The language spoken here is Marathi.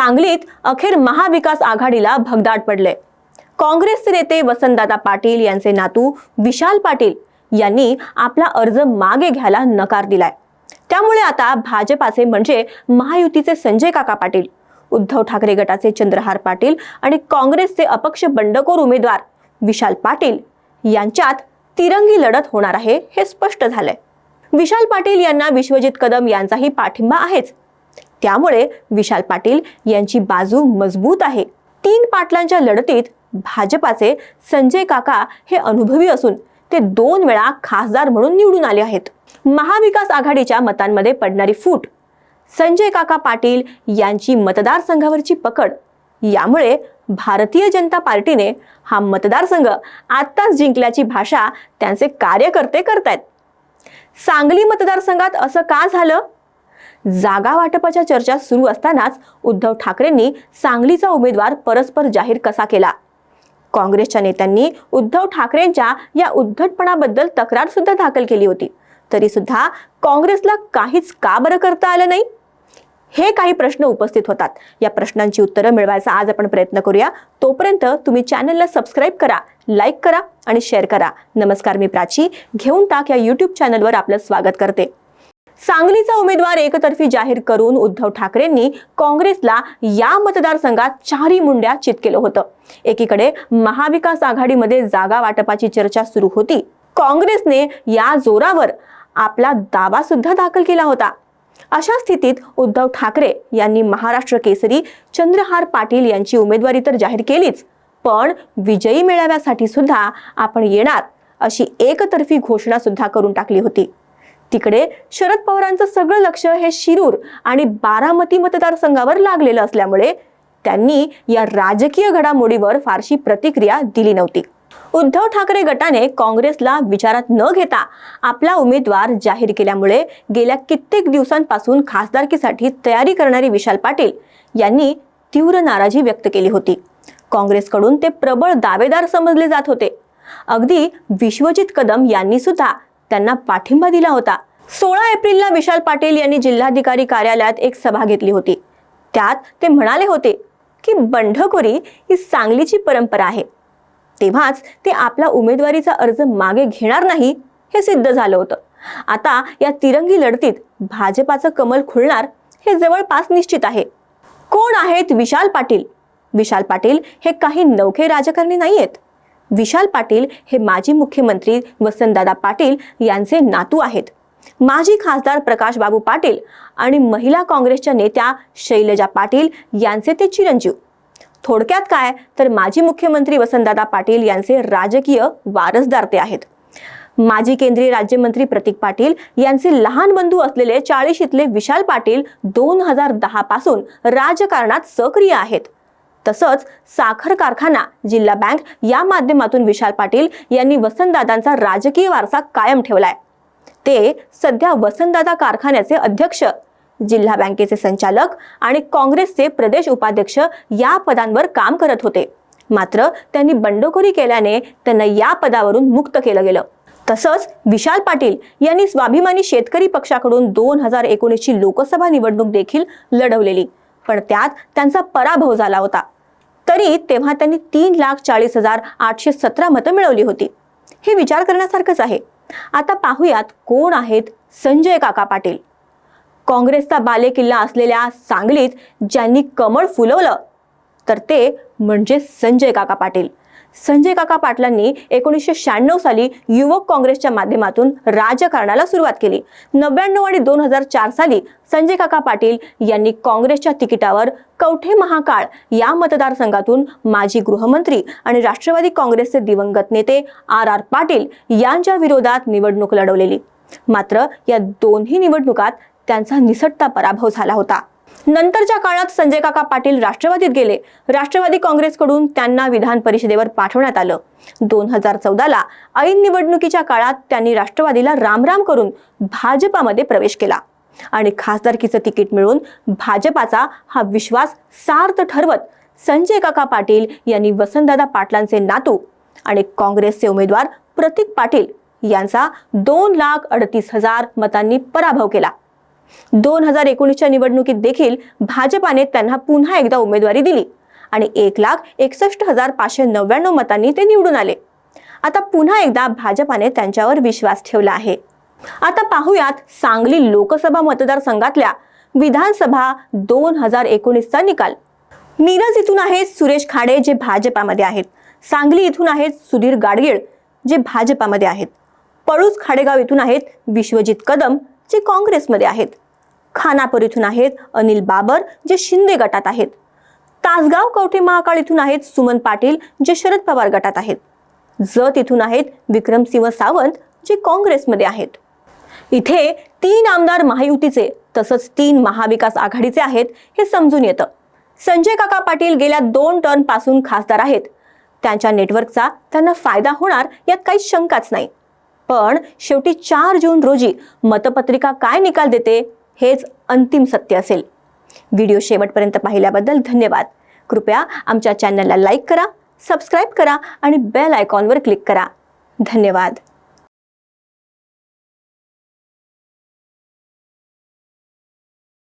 सांगलीत अखेर महाविकास आघाडीला भगदाड पडले. काँग्रेसचे नेते वसंतदादा पाटील यांचे नातू विशाल पाटील यांनी आपला अर्ज मागे घ्यायला नकार दिलाय. त्यामुळे आता भाजपाचे म्हणजे महायुतीचे संजय काका पाटील उद्धव ठाकरे गटाचे चंद्रहार पाटील आणि काँग्रेसचे अपक्ष बंडखोर उमेदवार विशाल पाटील यांच्यात तिरंगी लढत होणार आहे हे स्पष्ट झालंय. विशाल पाटील यांना विश्वजित कदम यांचाही पाठिंबा आहेच. त्यामुळे विशाल पाटील यांची बाजू मजबूत आहे. तीन पाटलांच्या लढतीत भाजपाचे संजय काका हे अनुभवी असून ते दोन वेळा खासदार म्हणून निवडून आले आहेत. महाविकास आघाडीच्या मतांमध्ये पडणारी फूट संजय काका पाटील यांची मतदारसंघावरची पकड यामुळे भारतीय जनता पार्टीने हा मतदारसंघ आत्ताच जिंकल्याची भाषा त्यांचे कार्यकर्ते करतायत. सांगली मतदारसंघात असं का झालं? जागा वाटपाच्या चर्चा सुरू असतानाच उद्धव ठाकरेंनी सांगलीचा उमेदवार परस्पर जाहीर कसा केला? काँग्रेसच्या नेत्यांनी उद्धव ठाकरेंच्या या उद्धटपणाबद्दल तक्रार सुद्धा दाखल केली होती. तरी सुद्धा काँग्रेसला काहीच का बरं करता आलं नाही? हे काही प्रश्न उपस्थित होतात. या प्रश्नांची उत्तरं मिळवायचा आज आपण प्रयत्न करूया. तोपर्यंत तुम्ही चॅनलला सबस्क्राईब करा लाईक करा आणि शेअर करा. नमस्कार मी प्राची. घेऊन टाक या यूट्यूब चॅनलवर आपलं स्वागत करते. सांगलीचा उमेदवार एकतर्फी जाहीर करून उद्धव ठाकरेंनी काँग्रेसला या मतदारसंघात चारही मुंड्या चित केलं होतं. एकीकडे महाविकास आघाडीमध्ये जागा वाटपाची चर्चा सुरू होती. काँग्रेसने या जोरावर आपला दावा सुद्धा दाखल केला होता. अशा स्थितीत उद्धव ठाकरे यांनी महाराष्ट्र केसरी चंद्रहार पाटील यांची उमेदवारी तर जाहीर केलीच पण विजयी मेळाव्यासाठी सुद्धा आपण येणार अशी एकतर्फी घोषणा सुद्धा करून टाकली होती. तिकडे शरद पवारांचं सगळं लक्ष हे शिरूर आणि बारामती मतदारसंघावर लागलेलं असल्यामुळे त्यांनी या राजकीय घडामोडीवर फारशी प्रतिक्रिया दिली नव्हती. उद्धव ठाकरे गटाने काँग्रेसला विचारात न घेता आपला उमेदवार जाहीर केल्यामुळे गेल्या कित्येक दिवसांपासून खासदारकीसाठी तयारी करणारे विशाल पाटील यांनी तीव्र नाराजी व्यक्त केली होती. काँग्रेसकडून ते प्रबळ दावेदार समजले जात होते. अगदी विश्वजित कदम यांनी सुद्धा त्यांना पाठिंबा दिला होता. सोळा एप्रिलला विशाल पाटील यांनी जिल्हाधिकारी कार्यालयात एक सभा घेतली होती. त्यात ते म्हणाले होते की बंडखोरी ही सांगलीची परंपरा आहे. तेव्हाच ते आपला उमेदवारीचा अर्ज मागे घेणार नाही हे सिद्ध झालं होतं. आता या तिरंगी लढतीत भाजपाचं कमल खुलणार हे जवळपास निश्चित आहे. कोण आहेत विशाल पाटील? विशाल पाटील हे काही नवखे राजकारणी नाही आहेत विशाल पाटील हे माजी मुख्यमंत्री वसंतदादा पाटील यांचे नातू आहेत. माजी खासदार प्रकाश बाबू पाटील आणि महिला काँग्रेसच्या नेत्या शैलजा पाटील यांचे ते चिरंजीव. थोडक्यात काय तर माजी मुख्यमंत्री वसंतदादा पाटील यांचे राजकीय वारसदार ते आहेत. माजी केंद्रीय राज्यमंत्री प्रतीक पाटील यांचे लहान बंधू असलेले चाळीशीतले विशाल पाटील दोन हजार दहा पासून राजकारणात सक्रिय आहेत. तसंच साखर कारखाना जिल्हा बँक या माध्यमातून विशाल पाटील यांनी वसंतदादांचा राजकीय वारसा कायम ठेवलाय. ते सध्या वसंतदादा कारखान्याचे अध्यक्ष जिल्हा बँकेचे संचालक आणि काँग्रेसचे प्रदेश उपाध्यक्ष या पदांवर काम करत होते. मात्र त्यांनी बंडखोरी केल्याने त्यांना या पदावरून मुक्त केलं गेलं. तसंच विशाल पाटील यांनी स्वाभिमानी शेतकरी पक्षाकडून दोन हजार एकोणीसची लोकसभा निवडणूक देखील लढवलेली. पण त्यात त्यांचा पराभव झाला होता. तरी तेव्हा त्यांनी तीन लाख चाळीस हजार आठशे सतरा मतं मिळवली होती. हे विचार करण्यासारखंच आहे. आता पाहूयात कोण आहेत संजय काका पाटील. काँग्रेसचा बालेकिल्ला असलेल्या सांगलीत ज्यांनी कमळ फुलवलं तर ते म्हणजे संजय काका पाटील. संजय काका पाटलांनी एकोणीसशे शहाण्णव साली युवक काँग्रेसच्या माध्यमातून राजकारणाला सुरुवात केली. नव्याण्णव आणि दोन हजार चार साली संजय काका पाटील यांनी काँग्रेसच्या तिकिटावर कवठे महाकाळ या मतदारसंघातून माजी गृहमंत्री आणि राष्ट्रवादी काँग्रेसचे दिवंगत नेते आर आर पाटील यांच्या विरोधात निवडणूक लढवलेली. मात्र या दोन्ही निवडणुकात त्यांचा निसटता पराभव झाला होता. नंतरच्या काळात संजय काका पाटील राष्ट्रवादीत गेले. राष्ट्रवादी काँग्रेसकडून त्यांना विधान परिषदेवर पाठवण्यात आलं. दोन हजार चौदाला ऐन निवडणुकीच्या काळात त्यांनी राष्ट्रवादीला रामराम करून भाजपामध्ये प्रवेश केला. आणि खासदारकीचं तिकीट मिळवून भाजपाचा हा विश्वास सार्थ ठरवत संजय काका पाटील यांनी वसंतदादा पाटलांचे नातू आणि काँग्रेसचे उमेदवार प्रतीक पाटील यांचा दोन लाख अडतीस हजार मतांनी पराभव केला. दोन हजार एकोणीसच्या निवडणुकीत देखील भाजपाने त्यांना पुन्हा एकदा उमेदवारी दिली आणि एक लाख एकसष्ट हजार पाचशे नव्याण्णव मतांनी ते निवडून आले. आता पुन्हा एकदा भाजपाने त्यांच्यावर विश्वास ठेवला आहे. आता पाहूयात सांगली लोकसभा मतदारसंघातल्या विधानसभा दोन हजार एकोणीसचा निकाल. मिरज इथून आहेत सुरेश खाडे जे भाजपामध्ये आहेत. सांगली इथून आहेत सुधीर गाडगीळ जे भाजपामध्ये आहेत. पळूस खाडेगाव इथून आहेत विश्वजित कदम जे काँग्रेसमध्ये आहेत. खानापूर इथून आहेत अनिल बाबर जे शिंदे गटात आहेत. तासगाव कवठे महाकाळ इथून आहेत सुमन पाटील जे शरद पवार गटात आहेत. जत इथून आहेत विक्रमसिंह सावंत जे काँग्रेसमध्ये आहेत. इथे तीन आमदार महायुतीचे तसंच तीन महाविकास आघाडीचे आहेत हे समजून येतं. संजय काका पाटील गेल्या दोन टर्नपासून खासदार आहेत. त्यांच्या नेटवर्कचा त्यांना फायदा होणार यात काही शंकाच नाही. पण शेवटी चार जून रोजी मतपत्रिका काय निकाल देते हेच अंतिम सत्य असेल. व्हिडिओ शेवटपर्यंत पाहिल्याबद्दल धन्यवाद. कृपया आमच्या चॅनलला लाईक करा सबस्क्राईब करा आणि बेल आयकॉनवर क्लिक करा. धन्यवाद.